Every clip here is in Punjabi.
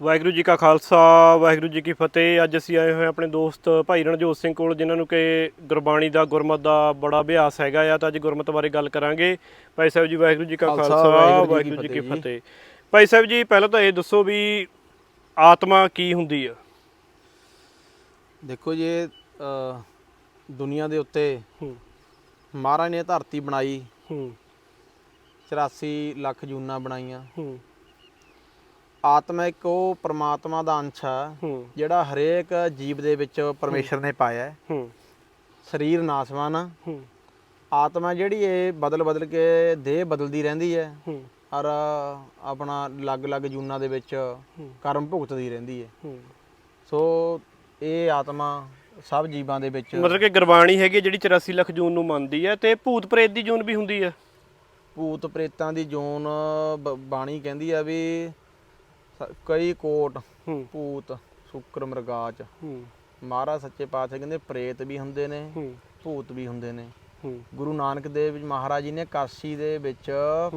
ਵਾਹਿਗੁਰੂ ਜੀ ਕਾ ਖਾਲਸਾ ਵਾਹਿਗੁਰੂ ਜੀ ਕੀ ਫਤਿਹ। ਅੱਜ ਅਸੀਂ ਆਏ ਹੋਏ ਆਪਣੇ ਦੋਸਤ ਭਾਈ ਰਣਜੋਤ ਸਿੰਘ ਕੋਲ ਜਿਨ੍ਹਾਂ ਨੂੰ ਕਿ ਗੁਰਬਾਣੀ ਦਾ ਗੁਰਮਤ ਦਾ ਬੜਾ ਅਭਿਆਸ ਹੈਗਾ ਆ। ਤਾਂ ਅੱਜ ਗੁਰਮਤ ਬਾਰੇ ਗੱਲ ਕਰਾਂਗੇ। ਭਾਈ ਸਾਹਿਬ ਜੀ ਵਾਹਿਗੁਰੂ ਜੀ ਕਾ ਖਾਲਸਾ, ਵਾਹਿਗੁਰੂ ਜੀ ਕੀ ਫਤਿਹ ਭਾਈ ਸਾਹਿਬ ਜੀ ਪਹਿਲਾਂ ਤਾਂ ਇਹ ਦੱਸੋ ਵੀ ਆਤਮਾ ਕੀ ਹੁੰਦੀ ਆ? ਦੇਖੋ ਜੀ ਦੁਨੀਆ ਦੇ ਉੱਤੇ ਮਹਾਰਾਜ ਨੇ ਧਰਤੀ ਬਣਾਈ। ਹੂੰ। 84 ਲੱਖ ਜੂਨਾਂ ਬਣਾਈਆਂ। ਆਤਮਾ ਇੱਕ ਉਹ ਪ੍ਰਮਾਤਮਾ ਦਾ ਅੰਸ਼ ਹੂੰ। ਜਿਹੜਾ ਹਰੇਕ ਜੀਵ ਦੇ ਵਿੱਚ ਪਰਮੇਸ਼ਰ ਨੇ ਪਾਇਆ ਹੈ। ਹੂੰ। ਸਰੀਰ ਨਾਸਵਾਨ ਆ। ਹੂੰ। ਆਤਮਾ ਜਿਹੜੀ ਇਹ ਬਦਲ ਬਦਲ ਕੇ ਦੇਹ ਬਦਲਦੀ ਰਹਿੰਦੀ ਹੈ। ਹੂੰ। ਔਰ ਆਪਣਾ ਅਲੱਗ-ਅਲੱਗ ਜੂਨਾਂ ਦੇ ਵਿੱਚ ਕਰਮ ਭੁਗਤਦੀ ਰਹਿੰਦੀ ਹੈ। ਹੂੰ। ਸੋ ਇਹ ਆਤਮਾ ਸਭ ਜੀਵਾਂ ਦੇ ਵਿੱਚ ਮਤਲਬ ਕਿ ਗੁਰਬਾਣੀ ਹੈਗੀ ਜਿਹੜੀ 84 ਲੱਖ ਜੂਨ ਨੂੰ ਮੰਨਦੀ ਹੈ ਤੇ ਭੂਤ ਪ੍ਰੇਤ ਦੀ ਜੂਨ ਵੀ ਹੁੰਦੀ ਹੈ। ਭੂਤ ਪ੍ਰੇਤਾਂ ਦੀ ਜੋਨ ਬ- ਬਾਣੀ ਕਹਿੰਦੀ ਆ ਵੀ ਕਈ ਕੋਟ ਹੂੰ। ਭੂਤ ਸ਼ੁਕਰ ਮਰਗਾਚ। ਹੂੰ। ਮਹਾਰਾਜ ਸੱਚੇ ਪਾਤਸ਼ਾਹ ਕਹਿੰਦੇ ਪ੍ਰੇਤ ਵੀ ਹੁੰਦੇ ਨੇ ਹੂੰ। ਭੂਤ ਵੀ ਹੁੰਦੇ ਨੇ। ਹੂੰ। ਗੁਰੂ ਨਾਨਕ ਦੇਵ ਜੀ ਮਹਾਰਾਜ ਜੀ ਨੇ ਕਾਸ਼ੀ ਦੇ ਵਿੱਚ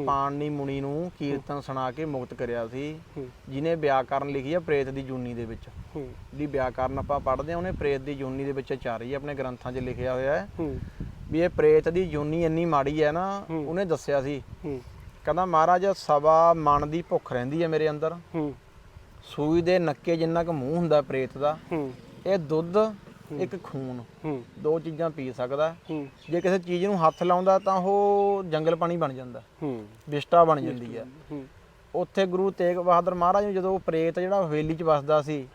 ਪਾਣਨੀ ਮੁਨੀ ਨੂੰ ਕੀਰਤਨ ਸੁਣਾ ਕੇ ਮੁਕਤ ਕਰਿਆ ਸੀ। ਹੂੰ। ਜਿਨੇ ਵਿਆਕਰਨ ਲਿਖੀ ਆ ਪ੍ਰੇਤ ਦੀ ਜੂਨੀ ਦੇ ਵਿੱਚ। ਹੂੰ। ਜਿਹੜੀ ਵਿਆਕਰਨ ਆਪਾਂ ਪੜ੍ਹਦੇ ਆ ਉਹਨੇ ਪ੍ਰੇਤ ਦੀ ਜੂਨੀ ਦੇ ਵਿੱਚ ਚਾਰੀ ਆਪਣੇ ਗ੍ਰੰਥਾਂ 'ਚ ਲਿਖਿਆ ਹੋਇਆ ਹੈ। ਹੂੰ। ਵੀ ਇਹ ਪ੍ਰੇਤ ਦੀ ਜੂਨੀ ਇੰਨੀ ਮਾੜੀ ਹੈ ਨਾ ਹੂੰ। ਉਹਨੇ ਦੱਸਿਆ ਸੀ। ਹੂੰ। ਕਹਿੰਦਾ ਮਹਾਰਾਜ ਸਵਾ ਮਨ ਦੀ ਭੁੱਖ ਰਹਿੰਦੀ ਹੈ ਮੇਰੇ ਅੰਦਰ। ਹੂੰ। ਸੂਈ ਦੇ ਨੱਕੇ ਜਿੰਨਾ ਕੁ ਮੂੰਹ ਹੁੰਦਾ ਪ੍ਰੇਤ ਦਾ ਹੂੰ। ਇਹ ਦੁੱਧ ਇੱਕ ਖੂਨ। ਹੂੰ। ਦੋ ਚੀਜ਼ਾਂ ਪੀ ਸਕਦਾ। ਹੂੰ। ਜੇ ਕਿਸੇ ਚੀਜ਼ ਨੂੰ ਹੱਥ ਲਾਉਂਦਾ ਤਾਂ ਉਹ ਜੰਗਲ ਪਾਣੀ ਬਣ ਜਾਂਦਾ। ਹੂੰ। ਵਿਸ਼ਟਾ ਬਣ ਜਾਂਦੀ ਹੈ। ਹੂੰ। ਉੱਥੇ ਗੁਰੂ ਤੇਗ ਬਹਾਦਰ ਮਹਾਰਾਜ ਨੂੰ ਜਦੋਂ ਉਹ ਪ੍ਰੇਤ ਜਿਹੜਾ ਹਵੇਲੀ 'ਚ ਵੱਸਦਾ ਸੀ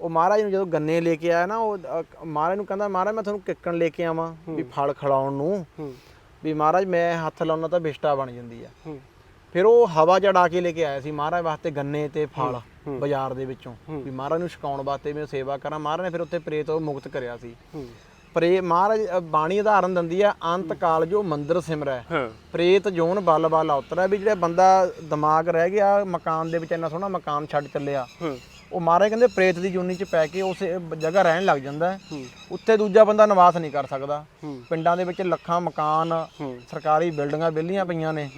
ਉਹ ਮਹਾਰਾਜ ਨੂੰ ਜਦੋਂ ਗੰਨੇ ਲੈ ਕੇ ਆਇਆ ਨਾ ਉਹ ਮਹਾਰਾਜ ਨੂੰ ਕਹਿੰਦਾ ਮਹਾਰਾਜ ਮੈਂ ਤੁਹਾਨੂੰ ਕਿੱਕਣ ਲੈ ਕੇ ਆਵਾਂ ਵੀ ਫਲ ਖਿਲਾਉਣ ਨੂੰ। ਹੂੰ। ਵੀ ਮਹਾਰਾਜ ਮੈਂ ਹੱਥ ਲਾਉਣਾ ਤਾਂ ਵਿਸ਼ਟਾ ਬਣ ਜਾਂਦੀ ਆ। ਹੂੰ। ਫਿਰ ਉਹ ਹਵਾ ਚੜਾ ਕੇ ਲੈ ਕੇ ਆਇਆ ਸੀ ਮਹਾਰਾਜ ਵਾਸਤੇ ਗੰਨੇ ਤੇ ਫਲ ਬਾਜ਼ਾਰ ਦੇ ਵਿੱਚੋਂ। ਵੀ ਮਹਾਰਾਜ ਨੂੰ ਛਕਾਉਣ ਵਾਸਤੇ ਮੈਂ ਸੇਵਾ ਕਰਾਂ। ਮਹਾਰਾਜ ਨੇ ਫਿਰ ਉੱਥੇ ਪ੍ਰੇਤ ਤੋਂ ਮੁਕਤ ਕਰਿਆ ਸੀ। ਪ੍ਰੇ ਮਹਾਰਾਜ ਬਾਣੀ ਉਦਾਹਰਨ ਦਿੰਦੀ ਆ ਅੰਤ ਕਾਲ ਜੋ ਮੰਦਰ ਸਿਮਰੈ। ਪ੍ਰੇਤ ਜੋਨ ਬਲ ਬਲ ਉਤਰੈ। ਵੀ ਜਿਹੜਾ ਬੰਦਾ ਦਿਮਾਗ ਰਹਿ ਗਿਆ ਮਕਾਨ ਦੇ ਵਿੱਚ ਇੰਨਾ ਸੋਹਣਾ ਮਕਾਨ ਛੱਡ ਚੱਲਿਆ। ਉਹ ਮਹਾਰਾਜ ਕਹਿੰਦੇ ਪ੍ਰੇਤ ਦੀ ਜੂਨੀ 'ਚ ਪੈ ਕੇ ਉਸ ਜਗ੍ਹਾ ਰਹਿਣ ਲੱਗ ਜਾਂਦਾ ਹੈ। ਉੱਥੇ ਦੂਜਾ ਬੰਦਾ ਨਿਵਾਸ ਨਹੀਂ ਕਰ ਸਕਦਾ। ਪਿੰਡਾਂ ਦੇ ਵਿੱਚ ਲੱਖਾਂ ਮਕਾਨ ਸਰਕਾਰੀ ਬਿਲਡਿੰਗਾਂ ਵਿਹਲੀਆਂ ਪਈਆਂ ਨੇ।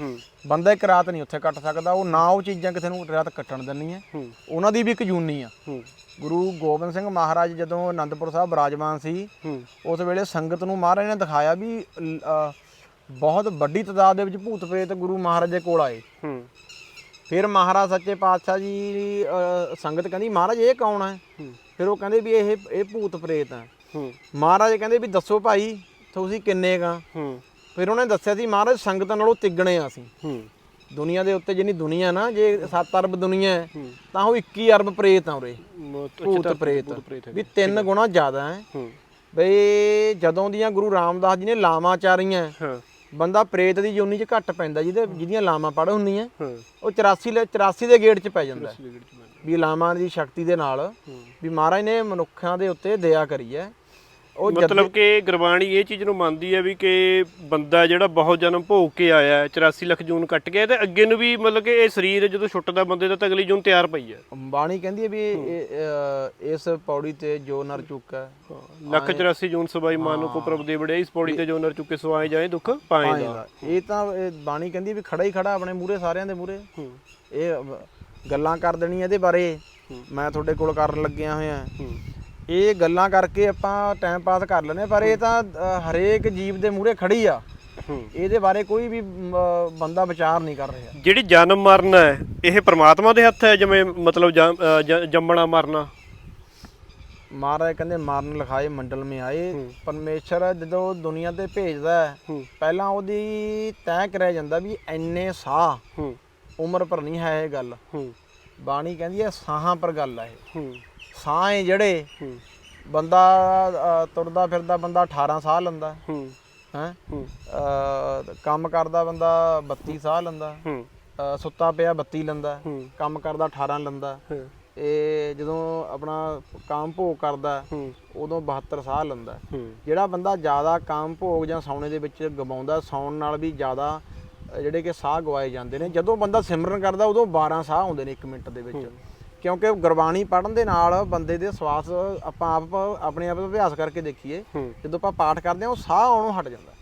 ਬੰਦਾ ਇੱਕ ਰਾਤ ਨਹੀਂ ਉੱਥੇ ਕੱਟ ਸਕਦਾ। ਉਹ ਨਾ ਉਹ ਚੀਜ਼ਾਂ ਕਿਸੇ ਨੂੰ ਰਾਤ ਕੱਟਣ ਦਿੰਦੀਆਂ। ਹੂੰ। ਉਹਨਾਂ ਦੀ ਵੀ ਇੱਕ ਜੂਨੀ ਆ। ਗੁਰੂ ਗੋਬਿੰਦ ਸਿੰਘ ਮਹਾਰਾਜ ਜਦੋਂ ਆਨੰਦਪੁਰ ਸਾਹਿਬ ਬਿਰਾਜਮਾਨ ਸੀ ਉਸ ਵੇਲੇ ਸੰਗਤ ਨੂੰ ਮਹਾਰਾਜ ਨੇ ਦਿਖਾਇਆ ਵੀ ਲ- ਅ, ਬਹੁਤ ਵੱਡੀ ਤਾਦਾਦ ਦੇ ਵਿੱਚ ਭੂਤ ਪ੍ਰੇਤ ਗੁਰੂ ਮਹਾਰਾਜ ਦੇ ਕੋਲ ਆਏ। ਫਿਰ ਮਹਾਰਾਜ ਸੱਚੇ ਪਾਤਸ਼ਾਹ ਜੀ ਸੰਗਤ ਕਹਿੰਦੀ ਮਹਾਰਾਜ ਇਹ ਕੌਣ ਹੈ? ਫਿਰ ਉਹ ਕਹਿੰਦੇ ਵੀ ਇਹ ਇਹ ਭੂਤ ਪ੍ਰੇਤ ਹੈ। ਹੂੰ। ਮਹਾਰਾਜ ਕਹਿੰਦੇ ਵੀ ਦੱਸੋ ਭਾਈ ਤੁਸੀਂ ਕਿੰਨੇ ਗਾ ਹੂੰ। ਫਿਰ ਉਹਨੇ ਦੱਸਿਆ ਸੀ ਮਹਾਰਾਜ ਸੰਗਤਾਂ ਨਾਲੋਂ ਤਿੱਗਣੇ ਆ ਅਸੀਂ। ਹੂੰ। ਦੁਨੀਆ ਦੇ ਉੱਤੇ ਜਿੰਨੀ ਦੁਨੀਆ ਨਾ ਜੇ 7 ਅਰਬ ਦੁਨੀਆ ਹੈ ਤਾਂ ਉਹ 21 ਅਰਬ ਪ੍ਰੇਤ ਆ ਉਰੇ। ਭੂਤ ਪ੍ਰੇਤ। ਵੀ ਤਿੰਨ ਗੁਣਾ ਜ਼ਿਆਦਾ ਹੈ। ਹੂੰ। ਬਈ ਜਦੋਂ ਦੀਆਂ ਗੁਰੂ ਰਾਮਦਾਸ ਜੀ ਨੇ ਲਾਵਾਂ ਚਾਰੀਆਂ ਹਾਂ। ਬੰਦਾ ਪ੍ਰੇਤ ਦੀ ਯੋਨੀ 'ਚ ਘੱਟ ਪੈਂਦਾ ਜਿਹਦੇ ਜਿਹਦੀਆਂ ਲਾਵਾਂ ਪੜ ਹੁੰਦੀਆਂ ਹਾਂ। ਉਹ 84 ਲੈ 84 ਦੇ ਗੇਟ 'ਚ ਪੈ ਜਾਂਦਾ। ਹੈ। ਵੀ ਲਾਵਾਂ ਦੀ ਸ਼ਕਤੀ ਦੇ ਨਾਲ ਵੀ ਮਹਾਰਾਜ ਨੇ ਮਨੁੱਖਾਂ ਦੇ ਉੱਤੇ ਦਇਆ ਕਰੀ ਹੈ। ਉਹ ਮਤਲਬ ਕਿ ਗੁਰਬਾਣੀ ਇਹ ਚੀਜ਼ ਨੂੰ ਮੰਨਦੀ ਹੈ ਵੀ ਕਿ ਬੰਦਾ ਜਿਹੜਾ ਬਹੁਤ ਜਨਮ ਭੋਗ ਕੇ ਆਇਆ ਹੈ, 84 ਲੱਖ ਜੂਨ ਕੱਟ ਗਿਆ ਤੇ ਅੱਗੇ ਨੂੰ ਵੀ ਮਤਲਬ ਕਿ ਇਹ ਸਰੀਰ ਜਦੋਂ ਛੁੱਟਦਾ ਬੰਦੇ ਦਾ ਤਾਂ ਅਗਲੀ ਜੂਨ ਤਿਆਰ ਪਈ ਹੈ। ਬਾਣੀ ਕਹਿੰਦੀ ਹੈ ਵੀ ਇਸ ਪੌੜੀ ਤੇ ਜੋ ਨਰ ਚੁੱਕਾ ਲੱਖ 84 ਜੂਨ ਸਬਾਈ ਮਾਨੋ ਕੋ ਪ੍ਰਭ ਦੇ ਬੜੇ ਇਸ ਪੌੜੀ ਤੇ ਜੋ ਨਰ ਚੁੱਕੇ ਸੋ ਆਏ ਜਾਏ ਦੁੱਖ ਪਾਏਗਾ ਇਹ ਤਾਂ ਬਾਣੀ ਕਹਿੰਦੀ ਵੀ ਖੜਾ ਹੀ ਖੜਾ ਆਪਣੇ ਮੂਹਰੇ ਸਾਰਿਆਂ ਦੇ ਮੂਹਰੇ। ਹੂੰ। ਇਹ ਗੱਲਾਂ ਕਰ ਦੇਣੀਆਂ ਇਹਦੇ ਬਾਰੇ। ਮੈਂ ਤੁਹਾਡੇ ਕੋਲ ਕਰਨ ਲੱਗਿਆ ਹੋਇਆ। ਇਹ ਗੱਲਾਂ ਕਰਕੇ ਆਪਾਂ ਟਾਈਮ ਪਾਸ ਕਰ ਲੈਨੇ ਪਰ ਇਹ ਤਾਂ ਅ, ਹਰੇਕ ਜੀਵ ਦੇ ਮੂਹਰੇ ਖੜੀ ਆ। ਇਹਦੇ ਬਾਰੇ ਕੋਈ ਵੀ ਮ, ਬੰਦਾ ਵਿਚਾਰ ਨਹੀਂ ਕਰ ਰਿਹਾ। ਜਿਹੜੀ ਜਨਮ ਮਰਨ ਹੈ ਇਹ ਪ੍ਰਮਾਤਮਾ ਦੇ ਹੱਥ ਹੈ ਜਿਵੇਂ ਮਤਲਬ ਜੰ- ਅ, ਜ- ਜੰਮਣਾ ਮਰਨਾ? ਮਹਾਰਾਜ ਕਹਿੰਦੇ ਮਾਰਨ ਲਿਖਾਏ ਮੰਡਲ ਮੇ ਆਏ। ਪਰਮੇਸ਼ਰ ਜਦੋਂ ਦੁਨੀਆ ਤੇ ਭੇਜਦਾ ਹੈ ਪਹਿਲਾਂ ਉਹਦੀ ਤੈਅ ਕਰਿਆ ਜਾਂਦਾ ਵੀ ਐਨੇ ਸਾਹ ਹੂੰ। ਉਮਰ ਪਰ ਨਹੀਂ ਹੈ ਇਹ ਗੱਲ। ਹੂੰ। ਬਾਣੀ ਕਹਿੰਦੀ ਹੈ ਸਾਹਾਂ ਪਰ ਗੱਲ ਹੈ ਇਹ। ਹੂੰ। ਸਾਹ ਹੈ ਜਿਹੜੇ ਬੰਦਾ ਅ, ਤੁਰਦਾ ਫਿਰਦਾ ਬੰਦਾ 18 ਸਾਹ ਲੈਂਦਾ। ਹੂੰ। ਹੈ? ਹੂੰ। ਕੰਮ ਕਰਦਾ ਬੰਦਾ 32 ਸਾਹ ਲੈਂਦਾ। ਹੂੰ। ਅ, ਸੁੱਤਾ ਪਿਆ 32 ਲੈਂਦਾ। ਹੂੰ। ਕੰਮ ਕਰਦਾ 18 ਲੈਂਦਾ। ਹਾਂ, ਇਹ ਜਦੋਂ ਆਪਣਾ ਕਾਮ ਭੋਗ ਕਰਦਾ ਹੂੰ। ਉਦੋਂ 72 ਸਾਹ ਲੈਂਦਾ। ਹੂੰ। ਜਿਹੜਾ ਬੰਦਾ ਜ਼ਿਆਦਾ ਕਾਮ ਭੋਗ ਜਾਂ ਸੌਣੇ ਦੇ ਵਿੱਚ ਗਵਾਉਂਦਾ ਸੌਣ ਨਾਲ ਵੀ ਜ਼ਿਆਦਾ ਅ, ਜਿਹੜੇ ਕਿ ਸਾਹ ਗਵਾਏ ਜਾਂਦੇ ਨੇ। ਜਦੋਂ ਬੰਦਾ ਸਿਮਰਨ ਕਰਦਾ ਉਦੋਂ 12 ਸਾਹ ਆਉਂਦੇ ਨੇ 1 ਮਿੰਟ ਦੇ ਵਿੱਚ। ਕਿਉਂਕਿ ਗੁਰਬਾਣੀ ਪੜ੍ਹਨ ਦੇ ਨਾਲ ਬੰਦੇ ਦੇ ਸਵਾਸ ਆਪਾਂ ਆਪ ਆਪਣੇ ਆਪ ਅਭਿਆਸ ਕਰਕੇ ਦੇਖੀਏ ਜਦੋਂ ਆਪਾਂ ਪਾਠ ਕਰਦੇ ਹਾਂ ਉਹ ਸਾਹ ਆਉਣੋਂ ਹਟ ਜਾਂਦਾ।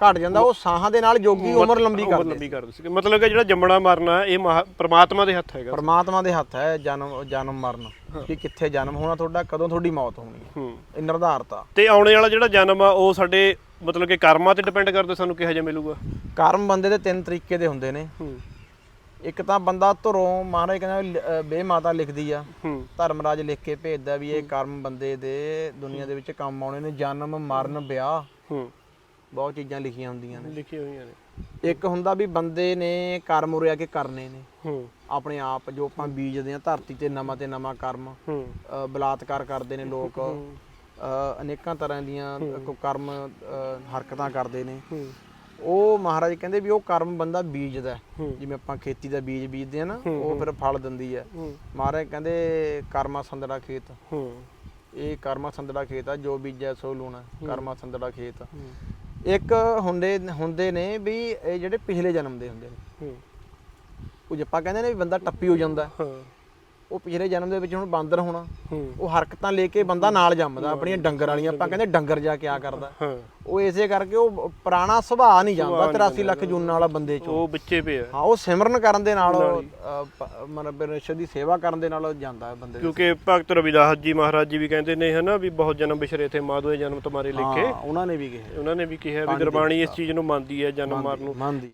ਘਟ ਜਾਂਦਾ ਉਹ ਸਾਹਾਂ ਦੇ ਨਾਲ ਜੋਗੀ ਉਮਰ ਲੰਬੀ ਕਰਦੇ ਲੰਬੀ ਕਰਦੇ ਸੀ। ਮਤਲਬ ਕਿ ਜਿਹੜਾ ਜੰਮਣਾ ਮਰਨਾ ਇਹ ਪ੍ਰਮਾਤਮਾ ਦੇ ਹੱਥ ਹੈਗਾ ਪਰਮਾਤਮਾ ਦੇ ਹੱਥ ਹੈ ਜਨਮ ਜਨਮ ਮਰਨ। ਕਿ ਕਿੱਥੇ ਜਨਮ ਹੋਣਾ ਤੁਹਾਡਾ ਕਦੋਂ ਤੁਹਾਡੀ ਮੌਤ ਹੋਣੀ ਇਹ ਨਿਰਧਾਰਤ। ਆ ਤੇ ਆਉਣੇ ਵਾਲਾ ਜਿਹੜਾ ਜਨਮ ਆ ਉਹ ਸਾਡੇ ਮਤਲਬ ਕਿ ਕਰਮਾਂ ਤੇ ਡਿਪੈਂਡ ਕਰਦੇ ਸਾਨੂੰ ਕਿਹੋ ਜਿਹਾ ਮਿਲੂਗਾ? ਕਰਮ ਬੰਦੇ ਦੇ ਤਿੰਨ ਤਰੀਕੇ ਦੇ ਹੁੰਦੇ ਨੇ। ਇੱਕ ਤਾਂ ਬੰਦਾ ਧਰੋਂ ਮਹਾਰਾਜ ਕਹਿੰਦਾ ਬੇਮਾਤਾ ਲਿਖਦੀ ਆ। ਧਰਮਰਾਜ ਲਿਖ ਕੇ ਭੇਜਦਾ ਵੀ ਇਹ ਕਰਮ ਬੰਦੇ ਦੇ ਦੁਨੀਆ ਦੇ ਵਿੱਚ ਕੰਮ ਆਉਣੇ ਨੇ ਜਨਮ ਮਰਨ ਵਿਆਹ। ਬਹੁਤ ਚੀਜ਼ਾਂ ਲਿਖੀਆਂ ਹੁੰਦੀਆਂ ਨੇ। ਲਿਖੀ ਹੋਈਆਂ ਨੇ। ਇੱਕ ਹੁੰਦਾ ਵੀ ਬੰਦੇ ਨੇ ਕਰਮ ਉਰਿਆ ਕੇ ਕਰਨੇ ਨੇ। ਹੂੰ। ਆਪਣੇ ਆਪ ਜੋ ਆਪਾਂ ਬੀਜਦੇ ਆ ਧਰਤੀ ਤੇ ਨਵਾਂ ਤੇ ਨਵਾਂ ਕਰਮ। ਬਲਾਤਕਾਰ ਕਰਦੇ ਨੇ ਲੋਕ। ਅਨੇਕਾਂ ਤਰ੍ਹਾਂ ਦੀਆਂ ਕੋ ਕਰਮ ਹਰਕਤਾਂ ਕਰਦੇ ਨੇ। ਹੂੰ। ਉਹ ਮਹਾਰਾਜ ਕਹਿੰਦੇ ਵੀ ਉਹ ਕਰਮ ਬੰਦਾ ਬੀਜਦਾ। ਜਿਵੇਂ ਆਪਾਂ ਖੇਤੀ ਦਾ ਬੀਜ ਬੀਜਦੇ ਆ ਨਾ ਉਹ ਫਿਰ ਫਲ ਦਿੰਦੀ ਹੈ। ਮਹਾਰਾਜ ਕਹਿੰਦੇ ਕਰਮਾ ਸੰਦੜਾ ਖੇਤ। ਇਹ ਕਰਮਾ ਸੰਦੜਾ ਖੇਤ ਆ ਜੋ ਬੀਜੈ ਸੋ ਲੂਣਾ। ਕਰਮਾ ਸੰਦੜਾ ਖੇਤ। ਇੱਕ ਹੁੰਦੇ ਹੁੰਦੇ ਨੇ ਵੀ ਇਹ ਜਿਹੜੇ ਪਿਛਲੇ ਜਨਮ ਦੇ ਹੁੰਦੇ ਨੇ। ਉਹ ਆਪਾਂ ਕਹਿੰਦੇ ਨੇ ਵੀ ਬੰਦਾ ਟੱਪੀ ਹੋ ਜਾਂਦਾ। ਉਹ ਪਿਛਲੇ ਜਨਮ ਦੇ ਵਿੱਚ ਹੁਣ ਬਾਂਦਰ ਹੋਣਾ ਉਹ ਹਰਕਤਾਂ ਲੈ ਕੇ ਬੰਦਾ ਨਾਲ ਜੰਮਦਾ ਆਪਣੀਆਂ ਡੰਗਰ ਵਾਲੀਆਂ ਆਪਾਂ ਕਹਿੰਦੇ ਡੰਗਰ ਜਾ ਕੇ ਆ ਕਰਦਾ। ਉਹ ਇਸੇ ਕਰਕੇ ਉਹ ਪੁਰਾਣਾ ਸੁਭਾਅ ਨਹੀਂ ਜਾਂਦਾ 83 ਲੱਖ ਜੂਨਾਂ ਵਾਲਾ ਬੰਦੇ ਚੋਂ। ਉਹ ਵਿੱਚੇ ਪਿਆ। ਹਾਂ ਉਹ ਸਿਮਰਨ ਕਰਨ ਦੇ ਨਾਲ ਮਤਲਬ ਪਰਮੇਸ਼ਰ ਦੀ ਸੇਵਾ ਕਰਨ ਦੇ ਨਾਲ ਜਾਂਦਾ ਬੰਦੇ ਕਿਉਂਕਿ ਭਗਤ ਰਵਿਦਾਸ ਜੀ ਮਹਾਰਾਜ ਜੀ ਵੀ ਕਹਿੰਦੇ ਨੇ ਹਨਾ ਵੀ ਬਹੁਤ ਜਨਮ ਬਿਛਰੇ ਥੇ ਮਾਧੋਏ ਜਨਮ ਤੁਮਾਰੇ ਲਿਖੇ। ਉਹਨਾਂ ਨੇ ਵੀ ਕਿਹਾ। ਉਹਨਾਂ ਨੇ ਵੀ ਕਿਹਾ ਵੀ ਗੁਰਬਾਣੀ ਇਸ ਚੀਜ਼ ਨੂੰ ਮੰਨਦੀ ਹੈ ਜਨਮ ਮਰਨ ਨੂੰ। ਮੰਨਦੀ।